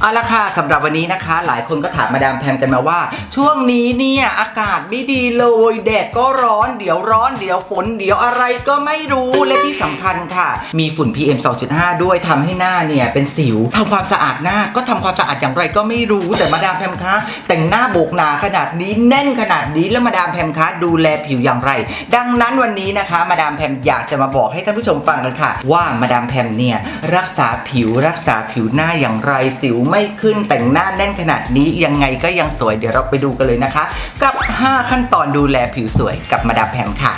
เอาละค่ะสำหรับวันนี้นะคะ หลายคนก็ถามมาดามแพมกันมาว่า ช่วงนี้เนี่ยอากาศไม่ดีเลยแดดก็ร้อนเดี๋ยวร้อนเดี๋ยวฝนเดี๋ยวอะไรก็ไม่รู้และที่สำคัญค่ะ มีฝุ่น PM 2.5 ด้วยทำให้หน้าเนี่ยเป็นสิวทำความสะอาดหน้าก็ทำความสะอาดอย่างไรก็ไม่รู้แต่มาดามแพมคะแต่งหน้าโบกหนาขนาดนี้แน่นขนาดนี้แล้วมาดามแพมคะดูแลผิวอย่างไร ดังนั้นวันนี้นะคะ มาดามแพมอยากจะมาบอกให้ท่านผู้ชมฟังกันค่ะ ว่ามาดามแพมเนี่ยรักษาผิวรักษาผิวหน้าอย่างไรสิวไม่ขึ้นแต่งหน้าแน่นขนาดนี้ยังไงก็ยังสวยเดี๋ยวเราไปดูกันเลยนะคะ กับ 5 ขั้นตอนดูแลผิวสวยกับมาดามแพมค่ะ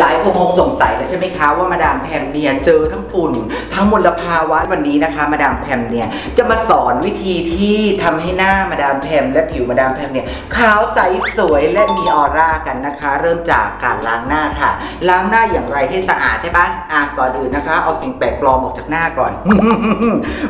หลายคนคงสงสัยแล้วใช่ไหมคะว่ามาดามแพมเนี่ยเจอทั้งฝุ่น ทั้งมลภาวะวันนี้นะคะ มาดามแพมเนี่ยจะมาสอนวิธีที่ทำให้หน้ามาดามแพมและผิวมาดามแพมเนี่ยขาวใสสวยและมีออร่ากันนะคะ เริ่มจากการล้างหน้าค่ะ ล้างหน้าอย่างไรให้สะอาดใช่ปะอะก่อนอื่นนะคะ เอาสิ่งแปลกปลอมออกจากหน้าก่อน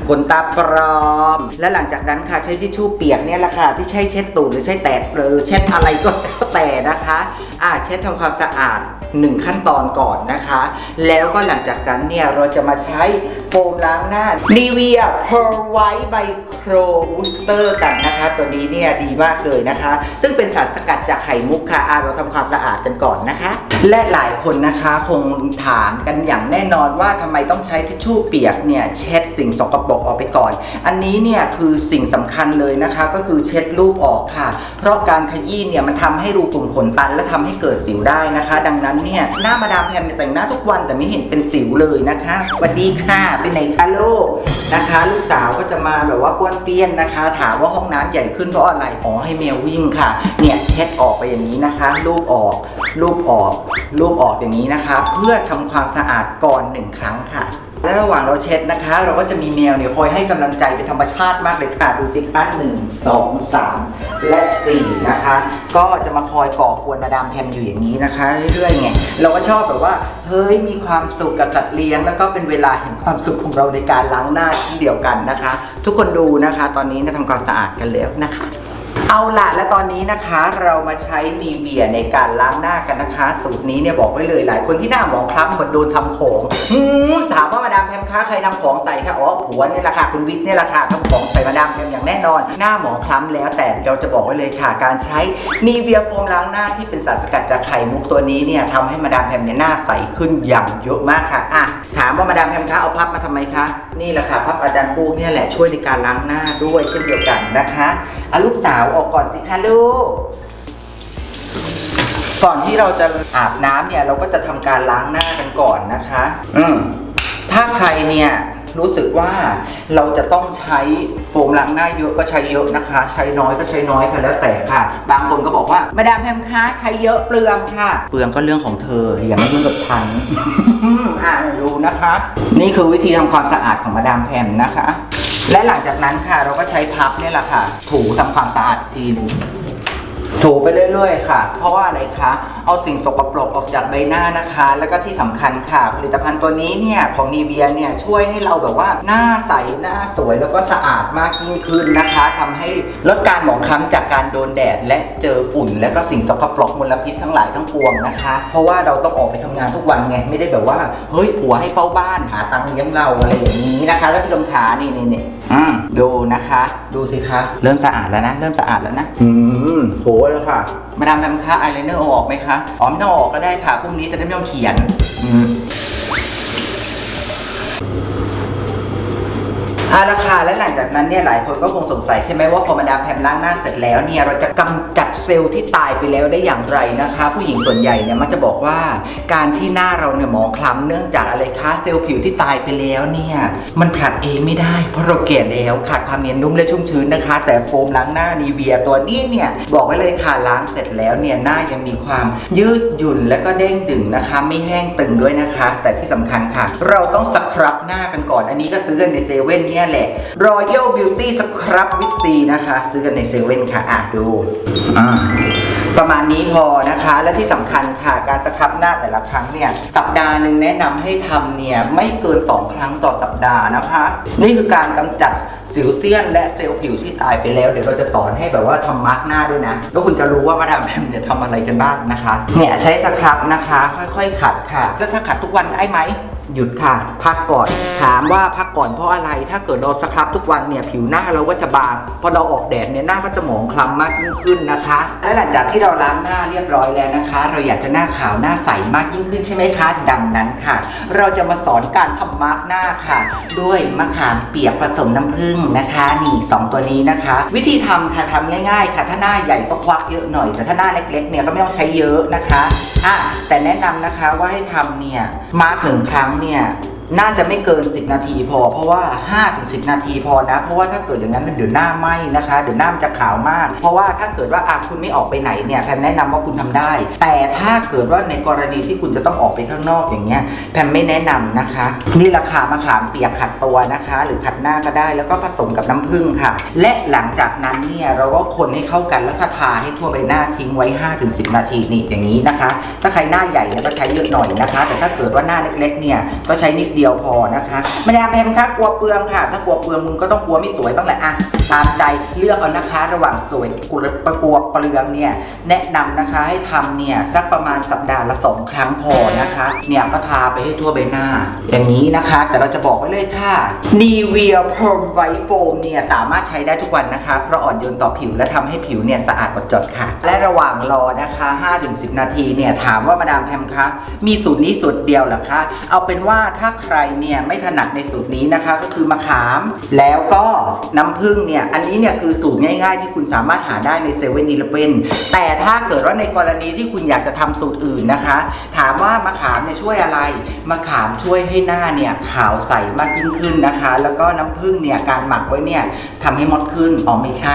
ขนตาปลอม และหลังจากนั้นค่ะใช้ทิชชู่เปียกเนี่ยแหละค่ะที่ใช้เช็ดตูดหรือใช้แตะหรือเช็ดอะไรก็แล้วแต่นะคะอะเช็ดทำความสะอาด หนึ่งขั้นตอนก่อนนะคะ แล้วก็หลังจากนั้นเนี่ยเราจะมาใช้โฟมล้างหน้า Nivea Pearl White Micro Booster กันนะคะ ตัวนี้เนี่ยดีมากเลยนะคะ ซึ่งเป็นสารสกัดจากไข่มุกค่ะอะเราทำความสะอาดกันก่อนนะคะ และหลายคนนะคะคงถามกันอย่างแน่นอนว่าทำไมต้องใช้ทิชชู่เปียกเนี่ยเช็ดสิ่งสกปรกออกไปก่อน อันนี้เนี่ยคือสิ่งสำคัญเลยนะคะ ก็คือเช็ดรูปออกค่ะ เพราะการขยี้เนี่ยมันทำให้รูขุมขนตัน และทำให้เกิดสิวได้นะคะ ดังนั้นเนี่ย หน้ามาดามแพมเนี่ยแต่งหน้าทุกวันแต่ไม่เห็นเป็นสิวเลยนะคะสวัสดีค่ะเป็นไหนคะลูกนะคะ ลูกสาวก็จะมาแบบว่าป้วนเปี้ยนนะคะ ถามว่าห้องน้ำใหญ่ขึ้นเพราะอะไรอ๋อให้เมียวิ่งค่ะ เนี่ยเช็ดออกไปอย่างนี้นะคะลูบออกลูบออกลูบออกอย่างนี้นะคะ เพื่อทำความสะอาดก่อนหนึ่งครั้งค่ะ และระหว่างเราเช็ดนะคะ เราก็จะมีแมวเนี่ยคอยให้กำลังใจเป็นธรรมชาติมากเลยค่ะ ดูสิคะหนึ่งสองสามและสี่นะคะ ก็จะมาคอยก่อกวนมาดามแพมอยู่อย่างนี้นะคะ เรื่อยๆไงเราก็ชอบแบบว่า เฮ้ยมีความสุขกับสัตว์เลี้ยง แล้วก็เป็นเวลาแห่งความสุขของเราในการล้างหน้าเช่นเดียวกันนะคะ ทุกคนดูนะคะ ตอนนี้นะทำความสะอาดกันแล้วนะคะเอาล่ะและตอนนี้นะคะเรามาใช้นีเวียในการล้างหน้ากันนะคะ สูตรนี้เนี่ยบอกไว้เลยหลายคนที่หน้าหมองคล้ำเหมือนโดนทำของามว่ามาดามแพมค้าใครทำของใส่คะอ๋อผัวเนี่ยแหละค่ะคุณวิทย์เนี่ยแหละค่ะทำของใส่มาดามแพมอย่างแน่นอน หน้าหมองคล้ำแล้วแต่เราจะบอกไว้เลยค่ะ การใช้นีเวียโฟมล้างหน้าที่เป็นสารสกัดจากไข่มุกตัวนี้เนี่ยทำให้มาดามแพมเนี่ยหน้าใสขึ้นอย่างเยอะมากค่ะอะถามว่ามาดามแพมคะเอาพับมาทำไมคะนี่แหละค่ะพับอาจารย์ฟูกเนี่ยแหละช่วยในการล้างหน้าด้วยเช่นเดียวกันนะคะเอาลูกสาวออกก่อนสิคะลูกก่อนที่เราจะอาบน้ำเนี่ยเราก็จะทำการล้างหน้ากันก่อนนะคะ อืม ถ้าใครเนี่ยรู้สึกว่าเราจะต้องใช้โฟมล้างหน้าเยอะก็ใช้เยอะนะคะ ใช้น้อยก็ใช้น้อยค่ะแล้วแต่ค่ะ บางคนก็บอกว่ามาดามแพมคะใช้เยอะเปลืองค่ะ เปลืองก็เรื่องของเธออย่ามายุ่งกับฉันอ่าดูนะคะ นี่คือวิธีทำความสะอาดของมาดามแพมนะคะ และหลังจากนั้นค่ะเราก็ใช้พับเนี่ยแหละค่ะ ถูทำความสะอาดทีนึง ถูไปเรื่อยๆ ค่ะ เพราะว่าอะไรคะ เอาสิ่งสกปรกออกจากใบหน้านะคะ แล้วก็ที่สำคัญค่ะ ผลิตภัณฑ์ตัวนี้เนี่ยของนีเวียเนี่ยช่วยให้เราแบบว่าหน้าใสหน้าสวยแล้วก็สะอาดมากยิ่งขึ้นนะคะทำให้ลดการหมองคล้ำจากการโดนแดด และเจอฝุ่น และก็สิ่งสกปรกมลพิษทั้งหลายทั้งปวงนะคะ เพราะว่าเราต้องออกไปทำงานทุกวันไงไม่ได้แบบว่าเฮ้ยผัวให้เฝ้าบ้านหาตังค์เลี้ยงเราอะไรอย่างนี้นะคะแล้วพี่ลมขานี่นี่นี่อืมดูนะคะ ดูสิคะ เริ่มสะอาดแล้วนะ เริ่มสะอาดแล้วนะ อืมโหแล้วค่ะ มาดามแพมคะอายไลเนอร์เอาออกไหมคะ อ๋อไม่ต้องเอาออกก็ได้ค่ะพรุ่งนี้จะได้ไม่ต้องเขียน อืม อาละค่ะและหลังจากนั้นเนี่ยหลายคนก็คงสงสัยใช่ไหมว่าพอมาดามแพมล้างหน้าเสร็จแล้วเนี่ยเราจะกำจัดเซลล์ที่ตายไปแล้วได้อย่างไรนะคะ ผู้หญิงส่วนใหญ่เนี่ยมักจะบอกว่า การที่หน้าเราเนี่ยหมองคล้ำเนื่องจากอะไรคะเซลล์ผิวที่ตายไปแล้วเนี่ยมันผลัดเองไม่ได้เพราะเราแก่แล้วขาดความเนียนนุ่มและชุ่มชื้นนะคะ แต่โฟมล้างหน้านีเวียตัวนี้เนี่ยบอกไว้เลยค่ะล้างเสร็จแล้วเนี่ยหน้ายังมีความยืดหยุ่นและก็เด้งดึงนะคะ ไม่แห้งตึงด้วยนะคะ แต่ที่สำคัญค่ะ เราต้องส ครับหน้ากันก่อน อันนี้ก็ซื้อกันในเซเว่นเนี่ยแหละ Royal Beauty Scrub with C นะคะ ซื้อกันในเซเว่นค่ะ อะดู อ่าประมาณนี้พอนะคะ และที่สำคัญค่ะ การสครับหน้าแต่ละครั้งเนี่ยสัปดาห์หนึ่งแนะนำให้ทำเนี่ยไม่เกิน 2 ครั้งต่อสัปดาห์นะคะ นี่คือการกำจัดสิวเซียนและเซลล์ผิวที่ตายไปแล้ว เดี๋ยวเราจะสอนให้แบบว่าทำมาร์กหน้าด้วยนะ แล้วคุณจะรู้ว่ามาดามแพมเนี่ยทำอะไรกันบ้างนะคะ เนี่ยใช้สครับนะคะ ค่อยๆ ขัดค่ะ แล้วถ้าขัดทุกวันได้ไหม หยุดค่ะ พักก่อน ถามว่าพักก่อนเพราะอะไร ถ้าเกิดเราสครับทุกวันเนี่ยผิวหน้าเราก็จะบาง พอเราออกแดดเนี่ยหน้าก็จะหมองคล้ำมากยิ่งขึ้นนะคะ และหลังจากที่เราล้างหน้าเรียบร้อยแล้วนะคะ เราอยากจะหน้าขาวหน้าใสมากยิ่งขึ้นใช่ไหมคะ ดังนั้นค่ะ เราจะมาสอนการทำมาร์กหน้าค่ะ ด้วยมะขามเปียกผสมน้ำผึ้งนะคะนี่สองตัวนี้นะคะ วิธีทำค่ะทำง่าย ๆ ค่ะ ถ้าหน้าใหญ่ก็ควักเยอะหน่อย แต่ถ้าหน้าเล็กๆเนี่ยก็ไม่ต้องใช้เยอะนะคะอะแต่แนะนำนะคะว่าให้ทำเนี่ยมาร์กหนึ่งครั้งเน่าจะไม่เกิน 10 นาทีพอ เพราะว่า5ถึง10 นาทีพอนะ เพราะว่าถ้าเกิดอย่างนั้นเดี๋ยวหน้าไหม้นะคะ เดี๋ยวหน้ามันจะขาวมาก เพราะว่าถ้าเกิดว่าอะคุณไม่ออกไปไหนเนี่ยแพมแนะนำว่าคุณทำได้ แต่ถ้าเกิดว่าในกรณีที่คุณจะต้องออกไปข้างนอกอย่างเงี้ยแพมไม่แนะนำนะคะ นี่ราคามะขามเปียกขัดตัวนะคะ หรือขัดหน้าก็ได้แล้วก็ผสมกับน้ำผึ้งค่ะ และหลังจากนั้นเนี่ยเราก็คนให้เข้ากันแล้วก็ทาให้ทั่วใบหน้าทิ้งไว้5ถึง10 นาทีนี่อย่างนี้นะคะ ถ้าใครหน้าใหญ่เนี่ยก็ใช้เยอะหน่อยนะคะ แต่ถ้าเกิดว่าหน้าเล็กๆเนี่ยก็ใช้นิดเดียวพอนะคะแม่ได้แพมคะกลัวเปลืองค่ะ ถ้ากลัวเปลืองมึงก็ต้องกลัวไม่สวยบ้างแหละอะตามใจเลือกเอานะคะ ระหว่างสวยกลัวประกลัวเปลืองเนี่ยแนะนำนะคะให้ทำเนี่ยสักประมาณสัปดาห์ละสองครั้งพอนะคะเนี่ยก็ทาไปให้ทั่วใบหน้า อย่างนี้นะคะ แต่เราจะบอกไว้เลยค่ะ Nivea Prom White Foam เนี่ยสามารถใช้ได้ทุกวันนะคะ เพราะอ่อนโยนต่อผิวและทำให้ผิวเนี่ยสะอาดหมดจดค่ะ และระหว่างรอนะคะ 5-10 นาทีเนี่ยถามว่ามาดามแพมคะมีสูตรนี้สูตรเดียวหรอคะเอาเป็นว่าถ้าใครเนี่ยไม่ถนัดในสูตรนี้นะคะ ก็คือมะขาม แล้วก็น้ำผึ้งเนี่ยอันนี้เนี่ยคือสูตรง่าย ๆ ที่คุณสามารถหาได้ในเซเว่นอีเลฟเว่นแต่ถ้าเกิดว่าในกรณีที่คุณอยากจะทำสูตรอื่นนะคะ ถามว่ามะขามเนี่ยช่วยอะไร มะขามช่วยให้หน้าเนี่ยขาวใสมากยิ่งขึ้นนะคะ แล้วก็น้ำผึ้งเนี่ยการหมักไว้เนี่ยทำให้มดขึ้น อ๋อไม่ใช่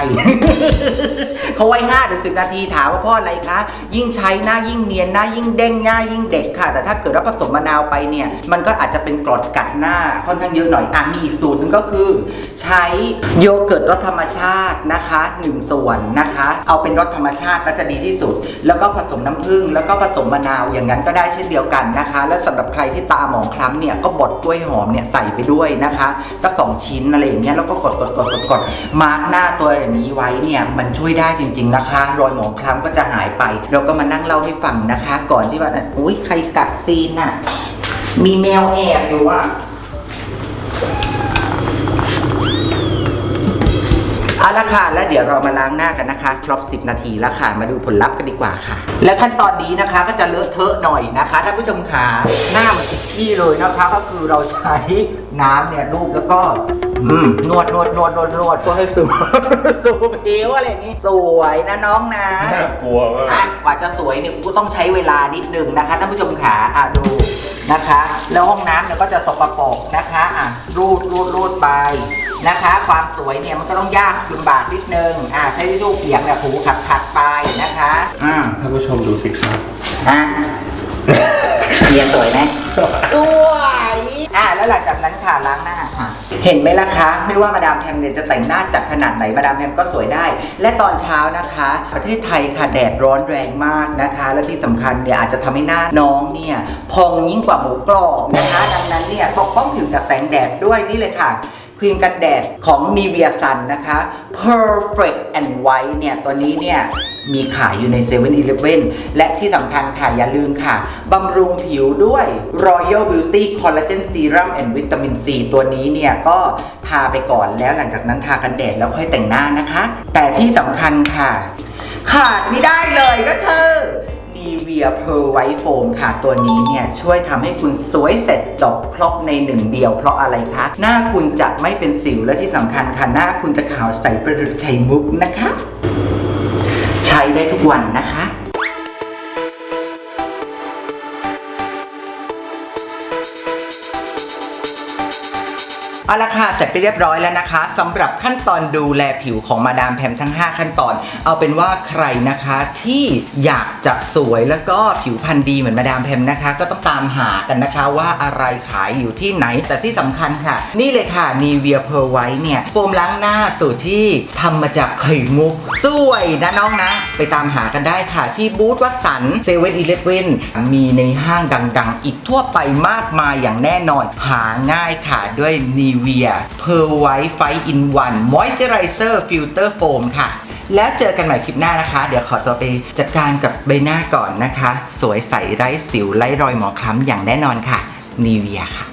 เขาไว้5ถึง10นาทีถามว่าพราะอะไรคะ ยิ่งใช้หน้ายิ่งเนียนหน้ายิ่งเด้งหน้ายิ่งเด็กค่ะ แต่ถ้าเกิดว่าผสมมะนาวไปเนี่ย มันก็อาจจะเป็นกรดกัดหน้าค่อนข้างเยอะหน่อย อะมีอีกสูตรนึงก็คือ ใช้โยเกิร์ตรสธรรมชาตินะคะ1ส่วนนะคะ เอาเป็นรสธรรมชาติน่าจะดีที่สุด แล้วก็ผสมน้ำผึ้งแล้วก็ผสมมะนาวอย่างนั้นก็ได้เช่นเดียวกันนะคะ แล้วสำหรับใครที่ตาหมองคล้ำเนี่ยก็บดกล้วยหอมเนี่ยใส่ไปด้วยนะคะสักสองชิ้นอะไรอย่างเงี้ยแล้วก็กดกดกดกดกดมาร์กหน้าตัวอย่างนี้ไว้เนี่ยมันช่วยได้จริง ๆนะคะ รอยหมองคล้ำก็จะหายไป เราก็มานั่งเล่าให้ฟังนะคะ ก่อนที่ว่าอุ้ยใครกัดตีนน่ะมีแมวแอบอยู่อะ ละค่ะ แล้วเดี๋ยวเรามาล้างหน้ากันนะคะ ครบ 10 นาทีแล้วค่ะ มาดูผลลัพธ์กันดีกว่าค่ะ และขั้นตอนนี้นะคะก็จะเลอะเทอะหน่อยนะคะท่านผู้ชมขาหน้ามันติดที่เลยนะคะ ก็คือเราใช้น้ำเนี่ยรูปแล้วก็อืมนวดนวดนวดนวดนวดก็ให้สูสูผิวอะไรอย่างนี้ สวยนะน้องนะน่ากลัวมากอะกว่าจะสวยเนี่ยกูก็ต้องใช้เวลานิดนึงนะคะท่านผู้ชมขาอะดูนะคะ แล้วห้องน้ำเนี่ยก็จะสกปรกนะคะอะรูดรูดรูดไป นะคะ ความสวยเนี่ยมันก็ต้องยากลำบากนิดนึงอะใช้ที่ลูกเปียกเนี่ยถูขัดขัดไปนะคะอืมท่านผู้ชมดูสิครับ อะเมียสวยไหม สวยอะแล้วหลังจากนั้นค่ะล้างหน้าค่ะ เห็นไหมล่ะคะ ไม่ว่ามาดามแพมเนี่ยจะแต่งหน้าจัดขนาดไหนมาดามแพมก็สวยได้ และตอนเช้านะคะ ประเทศไทยค่ะแดดร้อนแรงมากนะคะ และที่สำคัญเนี่ยอาจจะทำให้หน้าน้องเนี่ยพองยิ่งกว่าหมูกรอบนะคะ ดังนั้นเนี่ยปกป้องผิวจากแสงแดดด้วยนี่เลยค่ะ ครีมกันแดดของ Nivea Sun นะคะ Perfect and White เนี่ย ตัวนี้เนี่ย มีขายอยู่ใน7 e เ e ่ e อและที่สำคัญค่ะ อย่าลืมค่ะ บำรุงผิวด้วย Royal Beauty Collagen Serum and Vitamin C ตัวนี้เนี่ย ก็ทาไปก่อนแล้วหลังจากนั้นทากันแดดแล้วค่อยแต่งหน้านะคะ แต่ที่สำคัญค่ะ ขาดไม่ได้เลยก็คือ Nivea Pearl White Foam ค่ะ ตัวนี้เนี่ย ช่วยทำให้คุณสวยเสร็จจบครบในหนึ่งเดียวเพราะอะไรคะ หน้าคุณจะไม่เป็นสิวและที่สำคัญค่ะ หน้าคุณจะขาวใสประดุจไข่มุกนะคะ ใช้ได้ทุกวันนะคะ เอาละค่ะเสร็จไปเรียบร้อยแล้วนะคะสำหรับขั้นตอนดูแลผิวของมาดามแพมทั้ง 5 ขั้นตอน เอาเป็นว่าใครนะคะที่อยากจะสวยแล้วก็ผิวพรรณดีเหมือนมาดามแพมนะคะ ก็ต้องตามหากันนะคะว่าอะไรขายอยู่ที่ไหน แต่ที่สำคัญค่ะ นี่เลยค่ะ Nivea Pearl White เนี่ยโฟมล้างหน้าสูตรที่ทำมาจากไข่มุกสวยนะน้องนะ ไปตามหากันได้ค่ะที่บูธวัดสันเซเว่นอีเลฟเว่นมีในห้างดังๆ อีกทั่วไปมากมายอย่างแน่นอนหาง่ายค่ะด้วยนี Nivea Pearl White Fight in One Moisturizer Filter Foam ค่ะ แล้วเจอกันใหม่คลิปหน้านะคะ เดี๋ยวขอตัวไปจัดการกับใบหน้าก่อนนะคะ สวยใสไร้สิวไร้รอยหมองคล้ำอย่างแน่นอนค่ะนีเวียค่ะ